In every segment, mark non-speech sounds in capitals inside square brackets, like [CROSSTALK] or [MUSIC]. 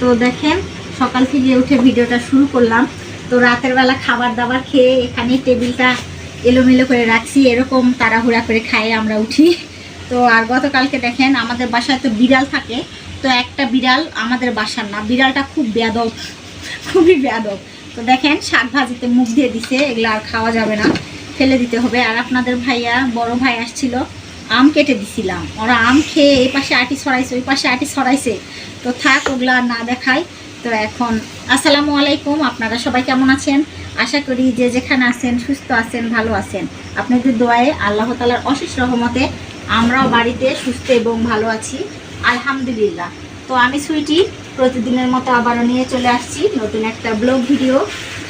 তো দেখেন, সকাল থেকে উঠে ভিডিওটা শুরু করলাম। তো রাতের বেলা খাবার দাবার খেয়ে এখানে টেবিলটা এলোমেলো করে রাখছি, এরকম তাড়াহুড়া করে খাই আমরা উঠি। তো আর গতকালকে দেখেন, আমাদের বাসায় তো বিড়াল থাকে, তো একটা বিড়াল আমাদের বাসার না, বিড়ালটা খুব বেয়াদব, খুবই বেয়াদব। তো দেখেন, শাক ভাজিতে মুখ দিয়ে দিছে, এগুলো আর খাওয়া যাবে না, ফেলে দিতে হবে। আর আপনাদের ভাইয়া, বড় ভাই আসছিল আম কেটে দিছিলাম। ওরা আম খেয়ে এই পাশে আটি ছড়াইছে, ওই পাশে আটি ছড়াইছে। তো থাক, ওগুলা না দেখাই। তো এখন, আসসালামু আলাইকুম, আপনারা সবাই কেমন আছেন? আশা করি যে যেখানে আছেন, সুস্থ আছেন, ভালো আছেন। আপনাদের দোয়ায়ে আল্লাহ তালার অশেষ রহমতে আমরাও বাড়িতে সুস্থ এবং ভালো আছি। আলহামদুলিল্লাহ। তো আমি সুইটি, প্রতিদিনের মতো আবারও নিয়ে চলে আসছি নতুন একটা ব্লগ ভিডিও।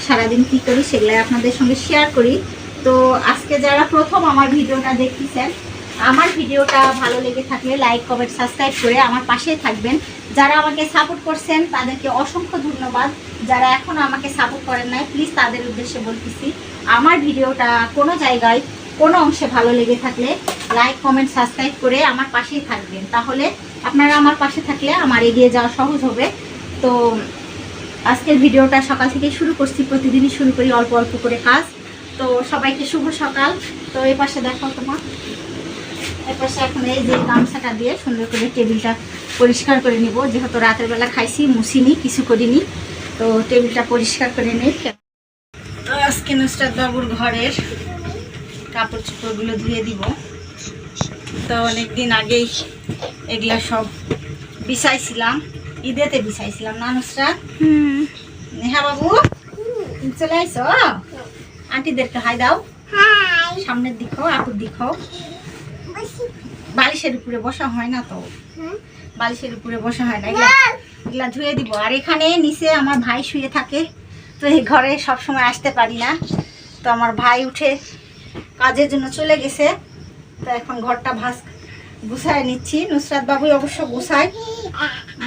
সারাদিন কী করি সেগুলাই আপনাদের সঙ্গে শেয়ার করি। তো আজকে যারা প্রথম আমার ভিডিওটা দেখতেছেন আমার ভিডিওটা ভালো লেগে থাকলে লাইক, কমেন্ট, সাবস্ক্রাইব করে আমার পাশেই থাকবেন। যারা আমাকে সাপোর্ট করছেন, তাদেরকে অসংখ্য ধন্যবাদ। যারা এখনও আমাকে সাপোর্ট করেন নাই প্লিজ তাদের উদ্দেশ্যে বলতেছি, আমার ভিডিওটা কোনো জায়গায়, কোনো অংশে ভালো লেগে থাকলে লাইক, কমেন্ট, সাবস্ক্রাইব করে আমার পাশেই থাকবেন। তাহলে আপনারা আমার পাশে থাকলে আমার এগিয়ে যাওয়া সহজ হবে। তো আজকের ভিডিওটা সকাল থেকে শুরু করছি, প্রতিদিনই শুরু করি অল্প অল্প করে কাজ। তো সবাইকে শুভ সকাল। তো এই পাশে দেখো তোমার। এই পাশে এখন এই যে গামছাটা দিয়ে সুন্দর করে টেবিলটা পরিষ্কার করে নিব। যেহেতু রাতের বেলা খাইছি মুছিনি কিছু করিনি তো টেবিলটা পরিষ্কার করে নিই। তো আজকে নুসরাত বাবুর ঘরের কাপড় চোপড়গুলো ধুয়ে দিব। তো অনেকদিন আগেই এগুলা সব বিছাইছিলাম। ঈদেতে বিছাইছিলাম না নুসরাত? নেহা বাবু? চলে আইসো? আন্টিদেরকে হাই দাও। সামনের দিক হও আপুর দিক হও। বালিশের উপরে বসা হয় না তো। বালিশের উপরে বসা হয় না। এগুলা এগুলা ধুয়ে দিব। আর এখানে নিচে আমার ভাই শুয়ে থাকে। তো এই ঘরে সব সময় আসতে পারি না। তো আমার ভাই উঠে কাজের জন্য চলে গেছে। তো এখন ঘরটা ভাস গুছায় নিচ্ছি। নুসরাত বাবুই অবশ্য গুছায়।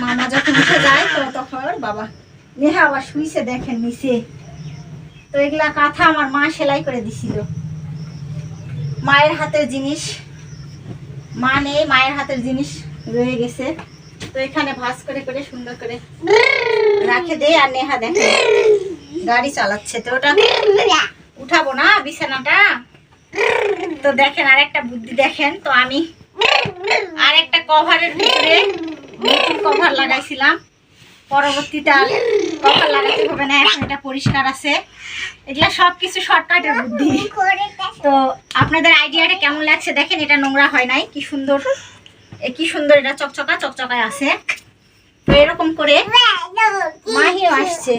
মামা যখন উঠে যায় তো তখন বাবা নেহা আবার শুইছে দেখেন নিচে। তো এগুলা কাঁথা আমার মা সেলাই করে দিছিল। মায়ের হাতের জিনিস। মা নেই, মায়ের হাতের জিনিস রয়ে গেছে। তো এখানে ভাস করে করে সুন্দর করে রাখে দে আর নেহা দেখে। গাড়ি চালাচ্ছে তো ওটা। উঠাবো না বিছানাটা। তো দেখেন আর একটা বুদ্ধি দেখেন। তো আমি আর একটা কভারের ভিতরে কভার লাগাইছিলাম। পরবর্তীতে কভার লাগাতে হবে না, এখন এটা পরিষ্কার আছে। এগুলা সব কিছু শর্টকাটের বুদ্ধি তো আপনাদের আইডিয়াটা কেমন লাগছে দেখেন, এটা নোংরা হয় নাই, কি সুন্দর। কি সুন্দর, এটা চকচকা, চকচকায় আছে। তো এরকম করে মাহিও আসছে।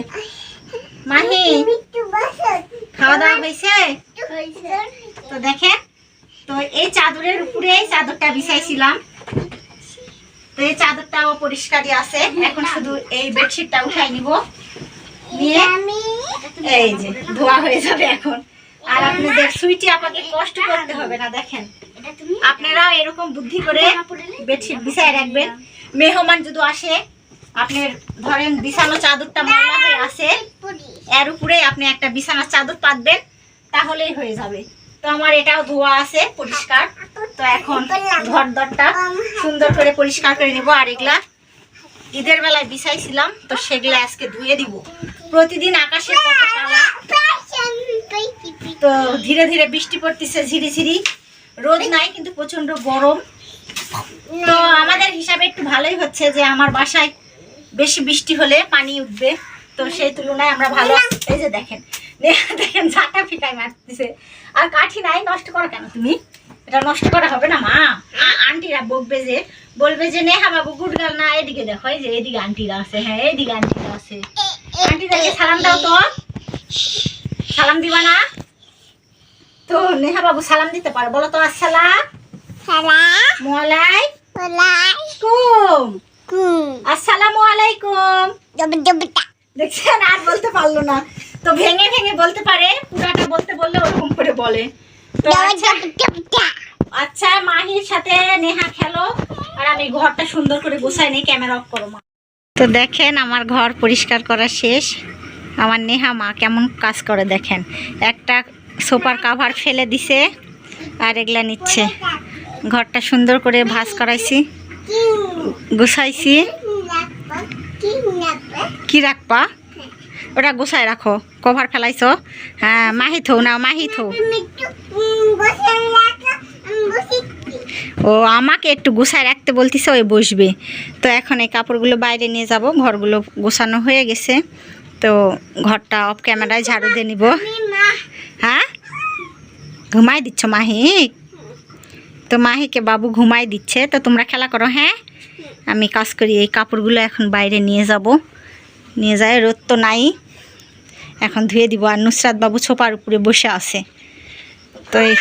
মাহি, খাওয়া দাওয়া হয়েছে? তো দেখেন, তো এই চাদরের উপরে চাদরটা বিছাইছিলাম। এই চাদরটাও পরিষ্কারই আছে। এখন শুধু এই বেডশিটটা উঠাই নিব। নিয়ে এই যে, ধোয়া হয়ে যাবে এখন। আর আপনাদের সুইটি আপনাকে কষ্ট করতে হবে না, দেখেন। আপনারাও এরকম বুদ্ধি করে বেডশিট বিছায় রাখবেন। মেহমান যদি আসে, আপনার ধরেন বিছানো চাদরটা ময়লা হয়ে আসে এর উপরে আপনি একটা বিছানার চাদর পাতবেন, তাহলেই হয়ে যাবে। তো আমার এটাও ধোয়া আছে পরিষ্কার। তো এখন ঘর দরটা সুন্দর করে পরিষ্কার করে নেব আর এগুলা ঈদের বেলায় বিছাইছিলাম, তো সেগুলা আজকে ধুয়ে দিব। প্রতিদিন আকাশে তো ধীরে ধীরে বৃষ্টি পড়তেছে ঝিরি ঝিরি রোদ নাই, কিন্তু প্রচণ্ড গরম। তো আমাদের হিসাবে একটু ভালোই হচ্ছে যে আমার বাসায় বেশি বৃষ্টি হলে পানি উঠবে। তো সেই তুলনায় আমরা ভালো। এই যে দেখেন দেখেন ঝাঁটা মারতেছে আর কাঠি নাই নষ্ট করো কেন তুমি? এটা নষ্ট করা হবে না মা। আন্টিরা বকবে যে বলবে যে নেহা বাবু গুড গার্ল না এদিকে দেখো এই যে এদিকে আন্টিরা আছে হ্যাঁ এদিকে আন্টিরা আছে। আন্টিদেরকে সালাম দাও তো। সালাম দিবা না? তো নেহা বাবু সালাম দিতে পারো। বলো তো আসসালামু। আলাইকুম। দেখছেন আর বলতে পারল না। তো ভেঙে ভেঙে বলতে পারে পুরাটা বলতে বললে ওরকম করে বলে। তো আচ্ছা আচ্ছা মাহির সাথে নেহা খেলো আর আমি ঘরটা সুন্দর করে গোছাই নিই ক্যামেরা অফ করো মা। তো দেখেন আমার ঘর পরিষ্কার করা শেষ। আমার নেহা মা কেমন কাজ করে দেখেন। একটা সোফার কাভার ফেলে দিছে আর এগুলা নিচ্ছে। ঘরটা সুন্দর করে ভাস করাইছি গুছাইছি। কি রাখবা? ওটা গোছায় রাখো কভার ফেলাইছো? হ্যাঁ মাহি থো না মাহি থো। ও আমাকে একটু গোছায় রাখতে বলতিছে, ওই বসবে। তো এখন এই কাপড়গুলো বাইরে নিয়ে যাব, ঘরগুলো গোছানো হয়ে গেছে। তো ঘরটা অফ ক্যামেরায় ঝাড়ু দিয়ে নিব। হ্যাঁ? ঘুমাই দিচ্ছ মাহি? তো মাহিকে বাবু ঘুমাই দিচ্ছে, তো তোমরা খেলা করো হ্যাঁ? আমি কাজ করি, এই কাপড়গুলো এখন বাইরে নিয়ে যাব। নিয়ে যায়, রোদ তো নাই। এখন ধুয়ে দিব। আর নুসরাত বাবু ছোপার উপরে বসে আছে। তো এই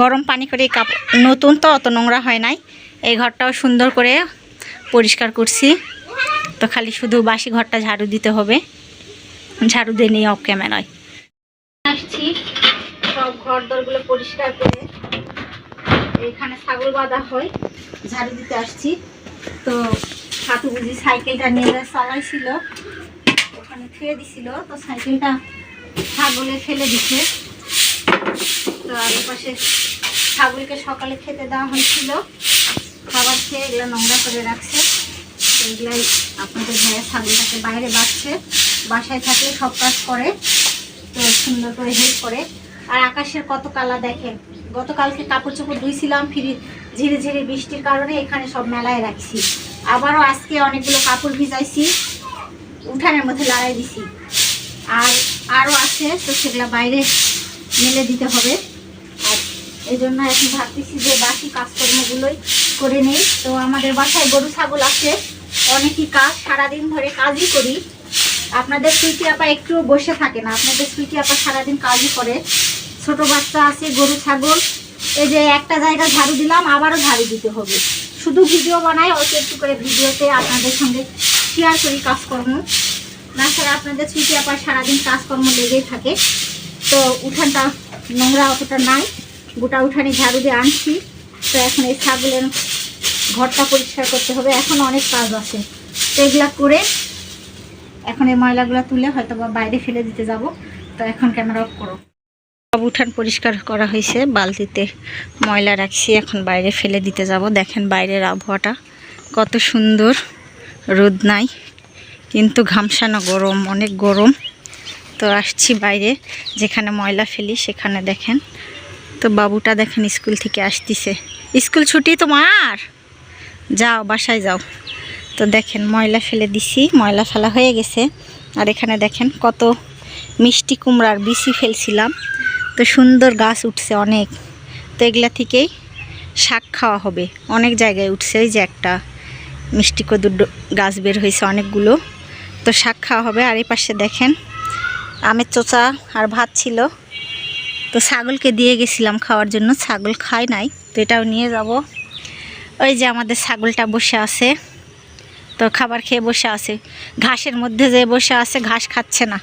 গরম পানি করে কাপড় নতুন তো অত নোংরা হয় নাই। এই ঘরটাও সুন্দর করে পরিষ্কার করছি। তো খালি শুধু বাসি ঘরটা ঝাড়ু দিতে হবে। ঝাড়ু দিয়ে নিয়ে অফ ক্যামেরায় আসছি। সব ঘর দরগুলো পরিষ্কার করে এখানে ছাগল বাঁধা হয়। ঝাড়ু দিতে আসছি। তো হাতু বুঝি সাইকেলটা নিয়ে চালাইছিল। ওখানে থুয়ে দিছিল, তো সাইকেলটা ছাগলে ফেলে দিছে। তো আর পাশে ছাগলকে সকালে খেতে দেওয়া হয়েছিল। খাবার খেয়ে এগুলো নোংরা করে রাখছে। এগুলাই আপনাদের ভাইয়া ছাগলটাকে বাইরে বাঁচছে বাসায় থাকলে সব কাজ করে, তো সুন্দর করে হেল্প করে। আর আকাশের কত কালা দেখেন। গতকালকে কাপড় চোপড় ধুইছিলাম, ফিরি ঝিরে ঝিরে বৃষ্টির কারণে এখানে সব মেলায় রাখছি। আবারও আজকে অনেকগুলো কাপড় ভিজাইছি। উঠানের মধ্যে লাগাই দিছি। আর আরও আছে, তো সেগুলো বাইরে মেলে দিতে হবে। আর এই জন্য এখন ভাবতেছি যে বাকি কাজকর্মগুলোই করে নেই। তো আমাদের বাসায় গরু, ছাগল আছে, অনেকই কাজ, সারাদিন ধরে কাজই করি। আপনাদের সুইটি আপা একটু বসে থাকে না আপনাদের সুইটি আপা সারাদিন কাজই করে। ছোট বাচ্চা আছে, গরু, ছাগল। এই যে একটা জায়গা ঝাড়ু দিলাম, আবারও ঝাড়ু দিতে হবে। শুধু ভিডিও বানাই অল্প একটু করে ভিডিওতে আপনাদের সঙ্গে শেয়ার করি কাজকর্ম। না ছাড়া আপনাদের সুইটি আপা সারাদিন কাজকর্ম লেগেই থাকে। তো উঠানটা নোংরা অতটা নাই। গোটা উঠানে ঝাড়ু দিয়ে আনছি। তো এখন এই ছাগলের ঘরটা পরিষ্কার করতে হবে। এখন অনেক কাজ আছে। তো এগুলা করে এখন এই ময়লাগুলো তুলে হয়তো বা বাইরে ফেলে দিতে যাব। তো এখন ক্যামেরা অফ করো। সব উঠান পরিষ্কার করা হয়েছে। বালতিতে ময়লা রাখছি। এখন বাইরে ফেলে দিতে যাব। দেখেন বাইরের আবহাওয়াটা কত সুন্দর। রোদ নাই, কিন্তু ঘামসানো গরম, অনেক গরম। তো আসছি বাইরে, যেখানে ময়লা ফেলি সেখানে দেখেন। তো বাবুটা দেখেন স্কুল থেকে আসতিছে। স্কুল ছুটি তোমার? যাও, বাসায় যাও। তো দেখেন ময়লা ফেলে দিছি, ময়লা ফেলা হয়ে গেছে। আর এখানে দেখেন কত মিষ্টি কুমড়ার বিচি ফেলছিলাম। তো সুন্দর গাছ উঠছে অনেক। তো এগুলা থেকেই শাক খাওয়া হবে। অনেক জায়গায় উঠছে, এই যে একটা মিষ্টি কদুর গাছ বের হয়েছে অনেকগুলো। তো শাক খাওয়া হবে। আর এই পাশে দেখেন, আমের চোচা আর ভাত ছিল। তো ছাগলকে দিয়ে গেছিলাম খাওয়ার জন্য। ছাগল খায় নাই, তো এটাও নিয়ে যাব। ওই যে আমাদের ছাগলটা বসে আছে। তো খাবার খেয়ে বসে আছে। ঘাসের মধ্যে যে বসে আছে, ঘাস খাচ্ছে না।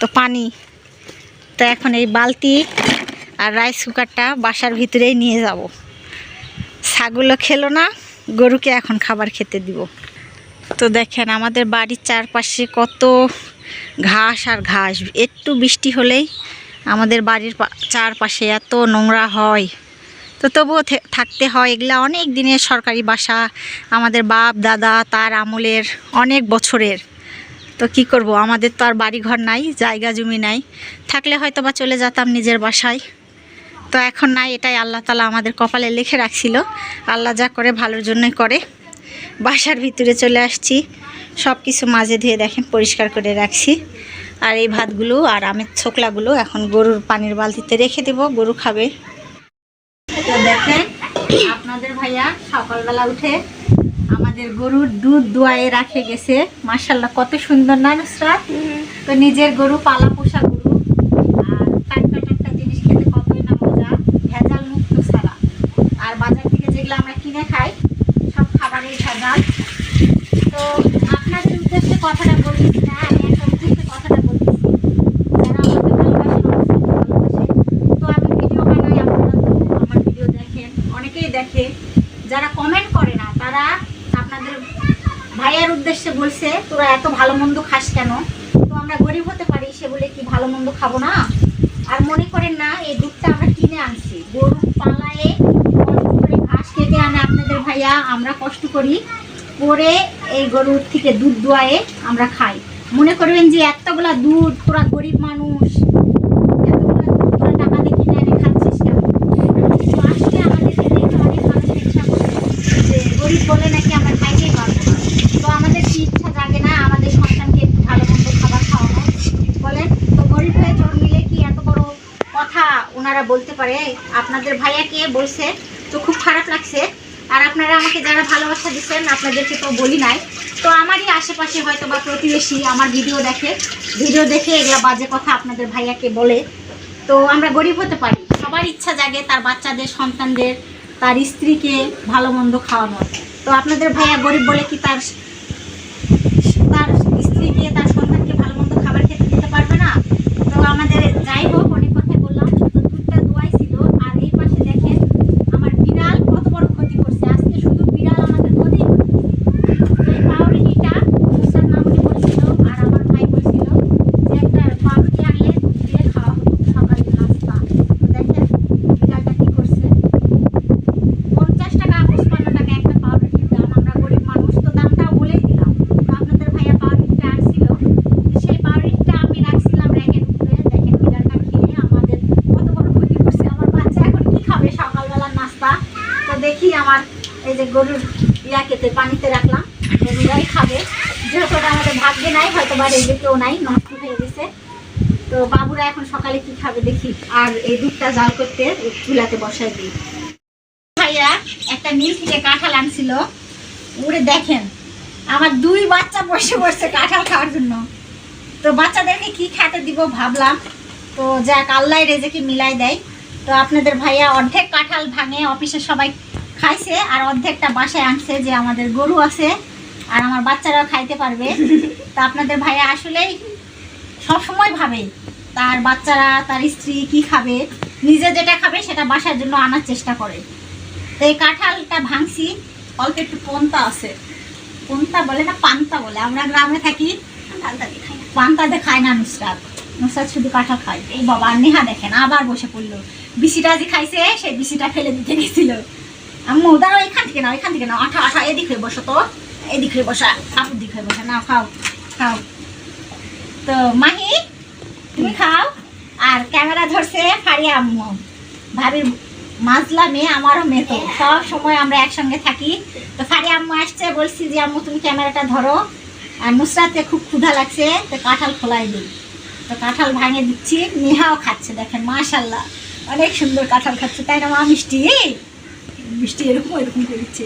তো পানি। তো এখন এই বালতি আর রাইস কুকারটা বাসার ভিতরেই নিয়ে যাব। ছাগলও খেলো না। গরুকে এখন খাবার খেতে দিব। তো দেখেন আমাদের বাড়ির চারপাশে কত ঘাস আর ঘাস। একটু বৃষ্টি হলেই আমাদের বাড়ির চারপাশে এত নোংরা হয়। তো তবুও থাকতে হয়। এগুলা অনেক দিনের সরকারি বাসা। আমাদের বাপ, দাদা, তার আমলের অনেক বছরের। তো কি করব? আমাদের তো আর বাড়ি ঘর নাই, জায়গা জমি নাই। থাকলে হয়তো বা চলে যেতাম নিজের বাসায়। তো এখন নাই এটাই আল্লাহ তালা আমাদের কপালে লিখে রাখছিল। আল্লাহ যা করে ভালোর জন্যই করে। বাসার ভিতরে চলে আসছি। সব কিছু মাঝে ধুয়ে দেখেন পরিষ্কার করে রাখছি। আর এই ভাতগুলো আর আমের ছোকলাগুলো এখন গরুর পানির বালতিতে রেখে দেব গরু খাবে। তো দেখেন আপনাদের ভাইয়া সকালবেলা উঠে আমাদের গরুর দুধ দোয়ায়ে রাখে গেছে। মার্শাল্লাহ কত সুন্দর না নুসরাত? তো নিজের গরু পালা পোষা গরু আর টাটকা টাটকা জিনিস খেতে কতই না মজা ভেজাল মুক্ত ছাড়া আর বাজার থেকে যেগুলো আমরা কিনে খাই সব খাবারের ভেজাল তো আপনাদের উদ্দেশ্যে কথাটা বলতেছি না আমি একটা উদ্দেশ্যে কথাটা বলতেছি যারা আমাকে ভালোবাসেন অবশ্যই ভালোবাসে তো আমি ভিডিও বানাই আপনারা তো আমার ভিডিও দেখেন অনেকেই দেখে যারা কমেন্ট করে না তারা আপনাদের ভাইয়ের উদ্দেশ্যে বলছে, তোরা এত ভালো মন্দ খাস কেন? তো আমরা গরিব হতে পারি। সে বলে, কি ভালো মন্দ খাব না? আর মনে করেন না, এই দুধটা আমরা কিনে আনছি। গরু পালায়ে ঘাস কেটে আনে আপনাদের ভাইয়া, আমরা কষ্ট করি। করে এই গরুর থেকে দুধ দোয়ায়ে আমরা খাই। মনে করবেন যে, এতগুলা দুধ তোরা গরিব মানুষ এতগুলা দুধ তোরা টাকা দিয়ে কিনে এনে খাচ্ছিস কেন তো আসলে আমাদেরকে দেখে অনেক মানুষ ইচ্ছা করে যে গরিব বলে নাকি আমরা খাইতেই পারব না তো আমাদের কি ইচ্ছা জাগে না আমাদের সন্তানকে একটু ভালো মন্দ খাবার খাওয়ানো বলেন তো গরিব হয়ে জন্মিলে কি এত বড় ওনারা বলতে পারে, আপনাদের ভাইয়াকে বলছে, তো খুব খারাপ লাগছে। আর আপনারা আমাকে যারা ভালোবাসা দিচ্ছেন আপনাদেরকে তো বলি নাই। তো আমারই আশেপাশে হয়তো বা প্রতিবেশী আমার ভিডিও দেখে ভিডিও দেখে এগুলা বাজে কথা আপনাদের ভাইয়াকে বলে। তো আমরা গরিব হতে পারি। সবার ইচ্ছা জাগে তার বাচ্চাদের, সন্তানদের, তার স্ত্রীকে ভালো মন্দ খাওয়ানোর। তো আপনাদের ভাইয়া গরিব বলে কি তার স্ত্রীকে তার সন্তানকে ভালো মন্দ খাবার খেতে দিতে পারবে না তো আমাদের যাই হোক অনেক কথাই বললাম তো দুধটা দোয়াই ছিল আর এই পাশে দেখেন আমার বিড়াল কত বড় ক্ষতি করছে আজকে শুধু বিড়াল আমাদের ক্ষতি করছে এই পাউরুটিটা মুসার মামুনি বলছিল আর আমার ভাই বলছিল যে একটা পাউরুটি আনলে দুধ দিয়ে খাওয়া হতো সকালে নাস্তা তো দেখেন বিড়ালটা কি করছে পঞ্চাশ টাকা পঁচপান্ন টাকা একটা পাউরুটির দাম আমরা গরিব মানুষ তো দামটাও বলেই দিলাম তো আপনাদের ভাইয়া পাউরুটিটা আনছিল তো সেই পাউরুটিটা আমি রাখছিলাম র্যাকের উপরে দেখেন বিড়ালটা খেয়ে আমাদের কত বড় ক্ষতি করছে আমার বাচ্চা এখন কি খাবে সকালবেলার নাস্তা তো দেখি আমার এই যে গরুর ইয়াকেতে পানিতে রাখলাম। গরুরাই খাবে। যেহেতু আমাদের ভাগ্যে নাই হয়তো বা রেজে কেউ নাই, নষ্ট হয়ে গেছে। তো বাবুরা এখন সকালে কি খাবে দেখি। আর এই দুধটা জাল করতে চুলাতে বসাই দিই। ভাইয়া, একটা মিল থেকে কাঁঠাল আনছিল। উড়ে দেখেন, আমার দুই বাচ্চা বসে বসে কাঁঠাল খাওয়ার জন্য। তো বাচ্চাদেরকে কি খেতে দিব ভাবলাম। তো যাক আল্লাহ রেজেকে মিলাই দেয়। তো আপনাদের ভাইয়া অর্ধেক কাঁঠাল ভাঙে অফিসে সবাই খাইছে আর অর্ধেকটা বাসায় আনছে যে আমাদের গরু আছে আর আমার বাচ্চারাও খাইতে পারবে। [LAUGHS] তো আপনাদের ভাইয়া আসলেই সবসময় ভাবে তার বাচ্চারা তার স্ত্রী কি খাবে নিজে যেটা খাবে সেটা বাসার জন্য আনার চেষ্টা করে। তো এই কাঁঠালটা ভাঙছি অল্প একটু পন্তা আছে। পন্তা বলে না পান্তা বলে। আমরা গ্রামে থাকি পান্তাতে খায় না নুসরাত। নুসরাত শুধু কাঁঠাল খায়। এই বাবা নেহা দেখেন আবার বসে পড়ল। বিসিটা যে খাইছে সেই বিসিটা ফেলে দিতে গেছিল। আম্মু, দাঁড়াও, এখান থেকে না এখান থেকে না আঠা আঠা, এদিক হয়ে বসো তো। এদিক হয়ে বসা আপুর দিক হয়ে বসা। নাও, খাও খাও। তো, মাহি, তুমি খাও। আর ক্যামেরা ধরছে ফারিয়া আম্মু। ভাবির মাজলা মেয়ে, আমারও মেয়ে তো। সব সময় আমরা একসঙ্গে থাকি। তো ফারিয়া আম্মু আসছে, বলছি যে, আম্মু, তুমি ক্যামেরাটা ধরো। আর নুসরাতে খুব ক্ষুধা লাগছে, তো কাঁঠাল খোলাই দিই। তো কাঁঠাল ভাঙে দিচ্ছি, নেহাও খাচ্ছে, দেখেন, মাশাল্লাহ। অনেক সুন্দর কাঁঠাল খাচ্ছে, তাই না, মা মিষ্টি? মিষ্টি এরকম এরকম করে দিচ্ছে।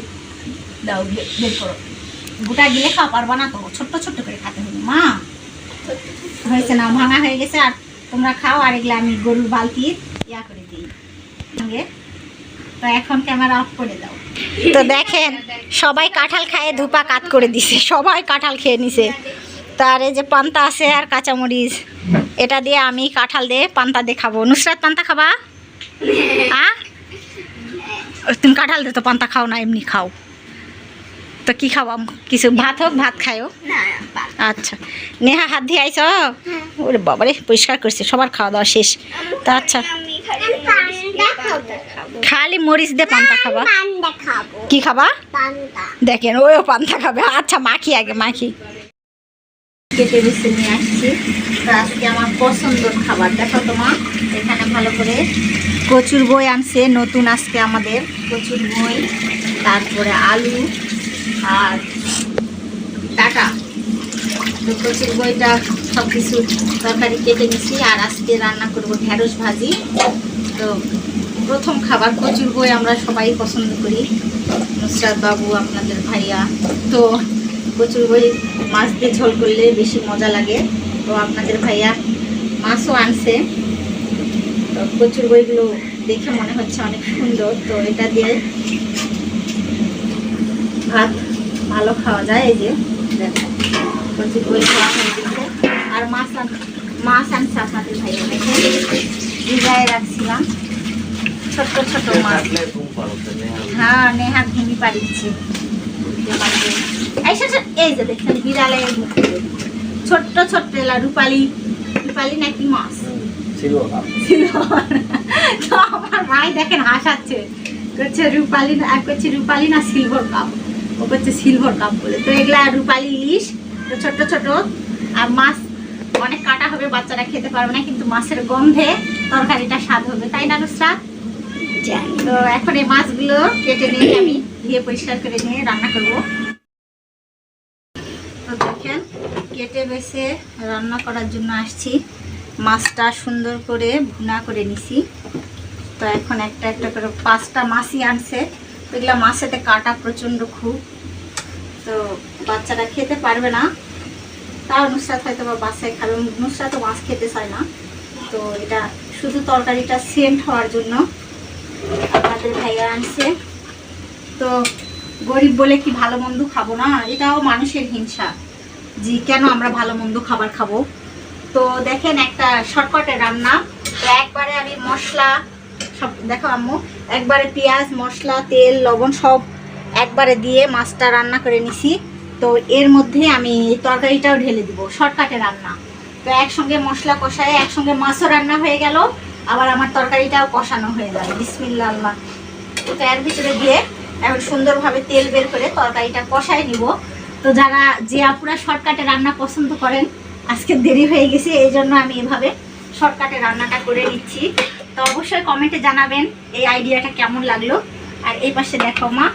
দাও বের করো। গোটা গিলে খাওয়া পারবা না তো। ছোট্ট ছোট্ট করে খাতে হবে। মা! হয়েছে না, ভাঙা হয়ে গেছে। আর তোমরা খাও, আর এগুলো আমি গরুর বালতির ইয়া করে দিই। সঙ্গে। তো এখন ক্যামেরা অফ করে দাও। তো দেখেন, সবাই কাঁঠাল খায় ধুপা কাত করে দিছে। সবাই কাঁঠাল খেয়ে নিছে। তার এই যে পান্তা আছে আর কাঁচামরিচ, এটা দিয়ে আমি কাঁঠাল দিয়ে পান্তা দিয়ে খাব। নুসরাত, পান্তা খাবা? আ? তুমি কাঁঠাল তো পান্তা খাও না এমনি খাও তো কি খাওয়া কিছু ভাত হোক ভাত খায়ও আচ্ছা নেহা হাত দিয়ে আইছ ওরে বাবারে পরিষ্কার করছে সবার খাওয়া দাওয়া শেষ তা আচ্ছা খালি মরিচ দিয়ে পান্তা খাবা কি খাবা দেখেন ওও পান্তা খাবে। আচ্ছা মাখি আগে মাখি। কেটে বেছে নিয়ে আসছি? আজকে আমার পছন্দের খাবার। দেখো এখানে ভালো করে কচুর বই আনছে, নতুন আজকে আমাদের কচুর বই, তারপরে আলু আর টাকা। তো কচুর বইটা সব কিছু তরকারি কেটে নিছি, আর আজকে রান্না করব ঢেঁড়স ভাজি। তো প্রথম খাবার কচুর বই আমরা সবাই পছন্দ করি। নুসরাত বাবু, আপনাদের ভাইয়া। তো কচুর বই মাছ দিয়ে ঝোল করলে বেশি মজা লাগে। তো আপনাদের ভাইয়া মাছও আনছে। তো প্রচুর বইগুলো দেখে মনে হচ্ছে অনেক সুন্দর। তো এটা দিয়ে ভাত ভালো খাওয়া যায় এই যে। দেখো কচুর বই খাওয়া হয়ে গেছে। আর মাছ আন মাছ আনছে আপনাদের ভাইয়া দেখে ভিজায় রাখছিলাম। ছোট্ট ছোট মাছ। হ্যাঁ নেহা ভেঙে পারিচ্ছে এই যে দেখেন বিড়ালে ছোট্ট ছোট্ট এলা রূপালি রূপালি নাকি মাছ? ছিল। তো আমার ভাই দেখেন হাসাচ্ছে। করছে রূপালি না আর করছে রূপালি না সিলভার কাপ ও করছে সিলভার কাপ বলে। তো এগুলা রূপালি ইলিশ তো ছোট ছোট আর মাছ অনেক কাটা হবে বাচ্চারা খেতে পারবে না কিন্তু মাছের গন্ধে তরকারিটা স্বাদ হবে। তাই না নুসরাত? তো এখন এই মাছগুলো কেটে নিয়ে আমি ধুয়ে পরিষ্কার করে নিয়ে রান্না করব তো দেখেন কেটে বেছে রান্না করার জন্য আসছি। মাছটা সুন্দর করে ভুনা করে নিছি। তো এখন একটা একটা করে পাঁচটা মাছই আনছে। তো এগুলো মাছেতে কাটা প্রচণ্ড খুব। তো বাচ্চারা খেতে পারবে না। তাও নুসরাত হয়তো বা বাসায় খাবে। নুসরাত তো মাছ খেতে চায় না। তো এটা শুধু তরকারিটা সেন্ট হওয়ার জন্য আপনাদের ভাইয়া আনছে। তো গরিব বলে কি ভালো মন্দ খাব না? এটাও মানুষের হিংসা। যে কেন আমরা ভালো মন্দ খাবার খাব? তো দেখেন একটা শর্টকাটের রান্না। তো একবারে আমি মশলা, সব দেখো আম্মু, একবারে পেঁয়াজ, মশলা, তেল, লবণ সব একবারে দিয়ে মাছটা রান্না করে নিছি। তো এর মধ্যে আমি তরকারিটাও ঢেলে দিব শর্টকাটে রান্না। তো একসঙ্গে মশলা কষায়, একসঙ্গে মাছও রান্না হয়ে গেল, আবার আমার তরকারিটাও কষানো হয়ে যাবে বিসমিল্লা আল্লাহ। তো এর ভিতরে দিয়ে এখন সুন্দরভাবে তেল বের করে তরকারিটা কষায় নিব। তো যারা যে আপুরা শর্টকাটে রান্না পছন্দ করেন, আজকে দেরি হয়ে গেছে, এই জন্য আমি এভাবে শর্টকাটে রান্নাটা করে নিচ্ছি। তো অবশ্যই কমেন্টে জানাবেন এই আইডিয়াটা কেমন লাগল। আর এই পাশে দেখো মা,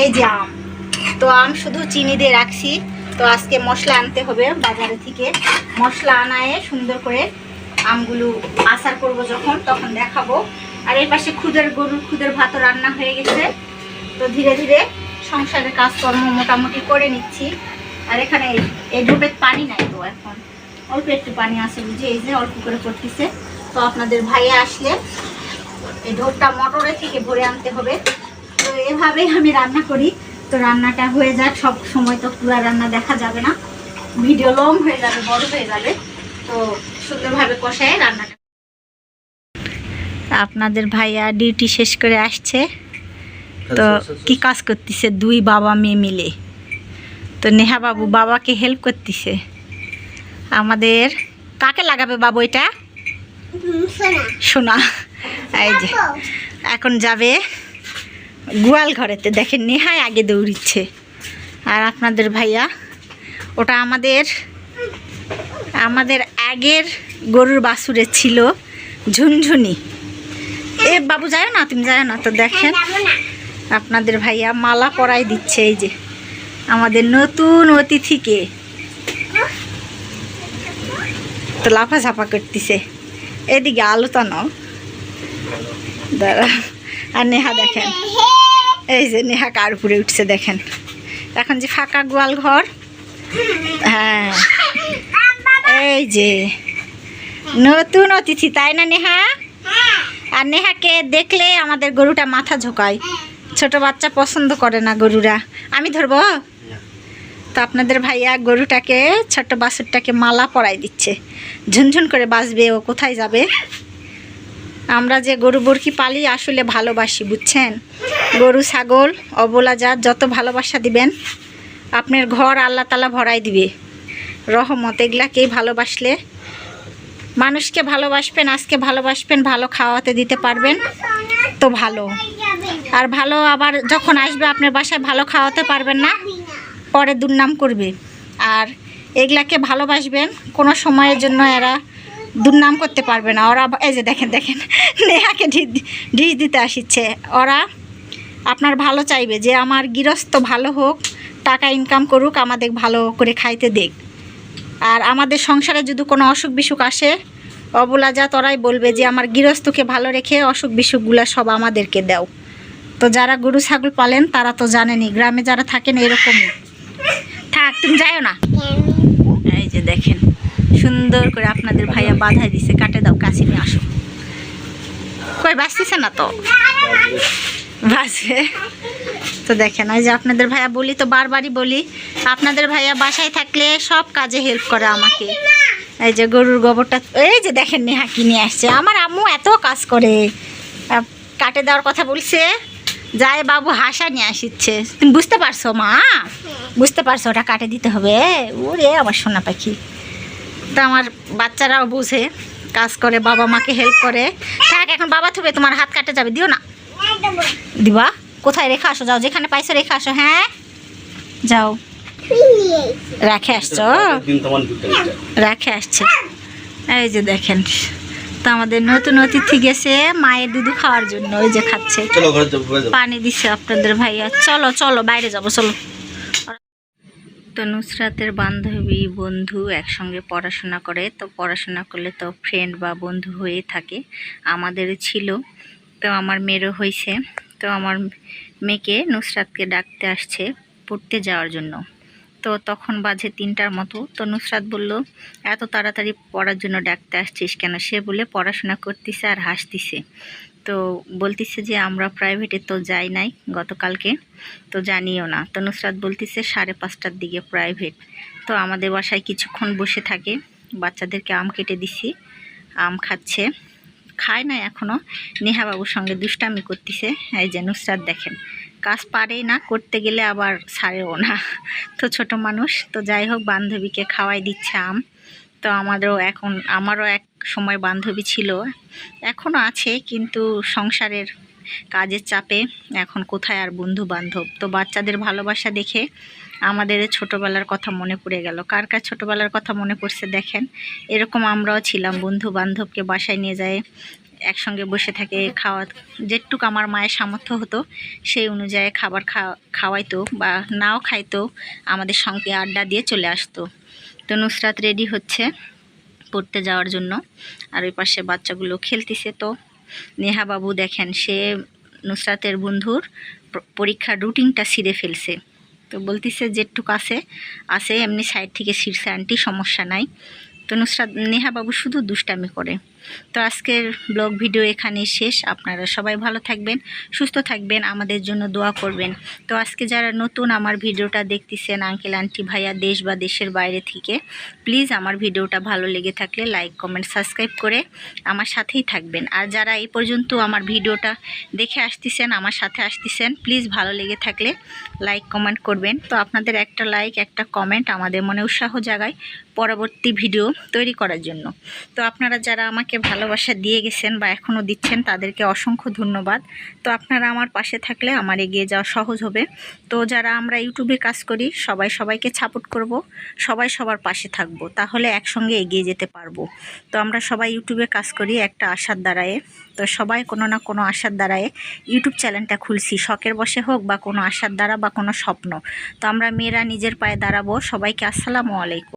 এই যে আম। তো আম শুধু চিনি দিয়ে রাখছি। তো আজকে মশলা আনতে হবে বাজারে থেকে। মশলা আনায় সুন্দর করে আমগুলো আচার করব যখন, তখন দেখাবো। আর এই পাশে খুদের গরুর খুদের ভাতও রান্না হয়ে গেছে। তো ধীরে ধীরে সংসারের কাজকর্ম মোটামুটি করে নিচ্ছি। আর এখানে এই- ডুবের পানি নাই তো এখন। অল্প একটু পানি আছে বুঝি, এই যে অল্প করে করতেছে তো আপনাদের ভাইয়া আসলে এই ঢোকটা মটরের থেকে ভরে আনতে হবে। তো এভাবেই আমি রান্না করি। তো রান্নাটা হয়ে যাক, সব সময় তো পুরো রান্না দেখা যাবে না। ভিডিও লং হয়ে যাবে, বড় হয়ে যাবে। তো সুন্দরভাবে কষায় রান্নাটা আপনাদের ভাইয়া ডিউটি শেষ করে আসছে। তো কি কাজ করতেছে? দুই বাবা মেয়ে মিলে। তো নেহা বাবু বাবাকে হেল্প করতেছে। আমাদের কাকে লাগাবে বাবু এটা? শোনা এই যে, এখন যাবে গোয়াল ঘরেতে। দেখেন নেহায় আগে দৌড়িচ্ছে। আর আপনাদের ভাইয়া, ওটা আমাদের আমাদের আগের গরুর বাছুরে ছিল ঝুনঝুনি। এ বাবু যায় না, তুমি যায় না, তো দেখেন। আপনাদের ভাইয়া মালা পরাই দিচ্ছে এই যে আমাদের নতুন অতিথিকে। তো লাফা ঝাপা করতেছে। এদিকে আলোতা নাও। দাঁড়া। আর নেহা দেখেন। এই যে নেহা কার উপরে উঠছে দেখেন। এখন যে ফাঁকা গোয়াল ঘর। হ্যাঁ। এই যে নতুন অতিথি, তাই না নেহা? আর নেহাকে দেখলে আমাদের গরুটা মাথা ঝোকায়। ছোট বাচ্চা পছন্দ করে না গরুরা। আমি ধরবো? তো আপনাদের ভাইয়া গরুটাকে ছোট্ট বাছুরটাকে মালা পরাই দিচ্ছে। ঝুনঝুন করে বাঁচবে ও কোথায় যাবে? আমরা যে গরু বরকি পালি আসলে ভালোবাসি বুঝছেন? গরু ছাগল অবলা জাত যত ভালোবাসা দিবেন আপনার ঘর আল্লাহ তালা ভরাই দিবে। রহমত এগুলাকেই ভালোবাসলে মানুষকে ভালোবাসবেন আজকে ভালোবাসবেন ভালো খাওয়াতে দিতে পারবেন তো ভালো। আর ভালো আবার যখন আসবে, আপনার বাসায় ভালো খাওয়াতে পারবেন না, পরে দুর্নাম করবে। আর এগুলাকে ভালোবাসবেন, কোনো সময়ের জন্য এরা দুর্নাম করতে পারবে না। ওরা এই যে দেখেন দেখেন, নেহাকে ঢি- ঢিস দিতে আসিচ্ছে। ওরা আপনার ভালো চাইবে, যে আমার গৃহস্থ ভালো হোক, টাকা ইনকাম করুক, আমাদের ভালো করে খাইতে দেখ। আর আমাদের সংসারে যদি কোনো অসুখ বিসুখ আসে অবলা যা তোরাই বলবে যে আমার গৃহস্থকে ভালো রেখে অসুখ বিসুখগুলো সব আমাদেরকে দাও। তো যারা গরু, ছাগল পালেন, তারা তো জানেনি গ্রামে যারা থাকেন এরকমই। থাক, তুমি যাইও না? এই যে দেখেন, সুন্দর করে আপনাদের ভাইয়া বাধাই দিছে, কাটে দাও, কাছে নিয়ে আসো। কই, বাঁচতেছে না তো? বাঁচবে তো দেখেন ওই যে আপনাদের ভাইয়া বলি, তো বারবারই বলি, আপনাদের ভাইয়া বাসায় থাকলে সব কাজে হেল্প করে আমাকে। এই যে গরুর গোবরটা, এই যে দেখেন নেহা কি নিয়ে আসছে। আমার আম্মু এত কাজ করে। কাটে দেওয়ার কথা বলছে। যায় বাবু হাসা নিয়ে আসিচ্ছে। তুমি বুঝতে পারছ মা? বুঝতে পারছ ওটা কাটে দিতে হবে? ওরে আমার সোনা পাখি। তা আমার বাচ্চারাও বুঝে কাজ করে বাবা মাকে হেল্প করে। থাক এখন বাবা থুবে তোমার হাত কাটে যাবে দিও না। দিবা কোথায় রেখে আসো? যাও যেখানে পাইছো রেখে আসো হ্যাঁ? যাও। রাখে আসছো? রাখে আসছে। এই যে দেখেন তো আমাদের নতুন অতিথি গেছে মায়ের দুধু খাওয়ার জন্য ওই যে খাচ্ছে। পানি দিছে আপনাদের ভাইয়া। চলো চলো বাইরে যাব চলো। তো নুসরাতের বান্ধবী বন্ধু একসঙ্গে পড়াশোনা করে তো পড়াশোনা করলে তো ফ্রেন্ড বা বন্ধু হয়ে থাকে আমাদের ছিল। তো আমার মেয়েরও হয়েছে। তো আমার মেয়েকে নুসরাতকে ডাকতে আসছে পড়তে যাওয়ার জন্য। তো তখন বাজে তিনটার মতো। তো নুসরাত বলল, এত তাড়াতাড়ি পড়ার জন্য ডাকতে আসছিস কেন? সে বলে পড়াশোনা করতেছে আর হাসতিছে। তো বলতিছে যে, আমরা প্রাইভেটে তো যাই নাই গতকালকে, তো জানিও না। তো নুসরাত বলতিছে, সাড়ে পাঁচটার দিকে প্রাইভেট তো আমাদের বাসায় কিছুক্ষণ বসে থাকে, বাচ্চাদেরকে আম কেটে দিছি, আম খাচ্ছে। খায় না এখনও নেহাবাবুর সঙ্গে দুষ্টামি করতেছে। এই যে নুসরাত দেখেন কাজ পারেই না, করতে গেলে আবার ছাড়েও না। তো ছোট মানুষ, তো যাই হোক, বান্ধবীকে খাওয়াই দিচ্ছে আম। তো আমাদেরও এখন, আমারও এক সময় বান্ধবী ছিল এখনও আছে, কিন্তু সংসারের কাজের চাপে এখন কোথায় আর বন্ধু বান্ধব তো বাচ্চাদের ভালোবাসা দেখে আমাদের ছোটোবেলার কথা মনে পড়ে গেল। কার কার ছোটোবেলার কথা মনে পড়ছে দেখেন। এরকম আমরাও ছিলাম বন্ধু বান্ধবকে বাসায় নিয়ে যায়, একসঙ্গে বসে থাকে, খাওয়া, যেটুক আমার মায়ের সামর্থ্য হতো, সেই অনুযায়ী খাবার খাওয়া খাওয়াইতো বা নাও খাইতো, আমাদের সঙ্গে আড্ডা দিয়ে চলে আসতো। তো নুসরাত রেডি হচ্ছে পড়তে যাওয়ার জন্য, আর ওই পাশে বাচ্চাগুলো খেলতেছে তো। নেহা বাবু দেখেন, সে নুসরাতের বন্ধুর পরীক্ষার রুটিনটা ছিঁড়ে ফেলছে। তো বলতেছে যেটুক আছে আছে, এমনি সাইড থেকে শীর্ষে আনটি, সমস্যা নাই। তো নুসরাত নেহাবাবু শুধু দুষ্টামি করে। তো আজকের ব্লগ ভিডিও এখানেই শেষ। আপনারা সবাই ভালো থাকবেন, সুস্থ থাকবেন, আমাদের জন্য দোয়া করবেন। তো আজকে যারা নতুন আমার ভিডিওটা দেখতেছেন, আঙ্কেল, আন্টি, ভাইয়া, দেশ বা দেশের বাইরে থেকে, প্লিজ আমার ভিডিওটা ভালো লেগে থাকলে লাইক, কমেন্ট, সাবস্ক্রাইব করে আমার সাথেই থাকবেন। আর যারা এই পর্যন্ত আমার ভিডিওটা দেখে আসতেছেন, আমার সাথে আসতেছেন, প্লিজ ভালো লেগে থাকলে লাইক, কমেন্ট করবেন। তো আপনাদের একটা লাইক, একটা কমেন্ট আমাদের মনে উৎসাহ জাগায় পরবর্তী ভিডিও তৈরি করার জন্য। তো আপনারা যারা আমাকে ভালোবাসা দিয়ে গেছেন বা এখনও দিচ্ছেন, তাদেরকে অসংখ্য ধন্যবাদ। তো আপনারা আমার পাশে থাকলে আমার এগিয়ে যাওয়া সহজ হবে। তো যারা আমরা ইউটিউবে কাজ করি, সবাই সবাইকে সাপোর্ট করব, সবাই সবার পাশে থাকব, তাহলে একসঙ্গে এগিয়ে যেতে পারব। তো আমরা সবাই ইউটিউবে কাজ করি একটা আশার দ্বারায়। তো সবাই কোনো না কোনো আশার দ্বারায় ইউটিউব চ্যানেলটা খুলছি, শখের বসে হোক বা কোনো আশার দ্বারা বা কোনো স্বপ্ন। তো আমরা মেয়েরা নিজের পায়ে দাঁড়াবো। সবাইকে আসসালামু আলাইকুম।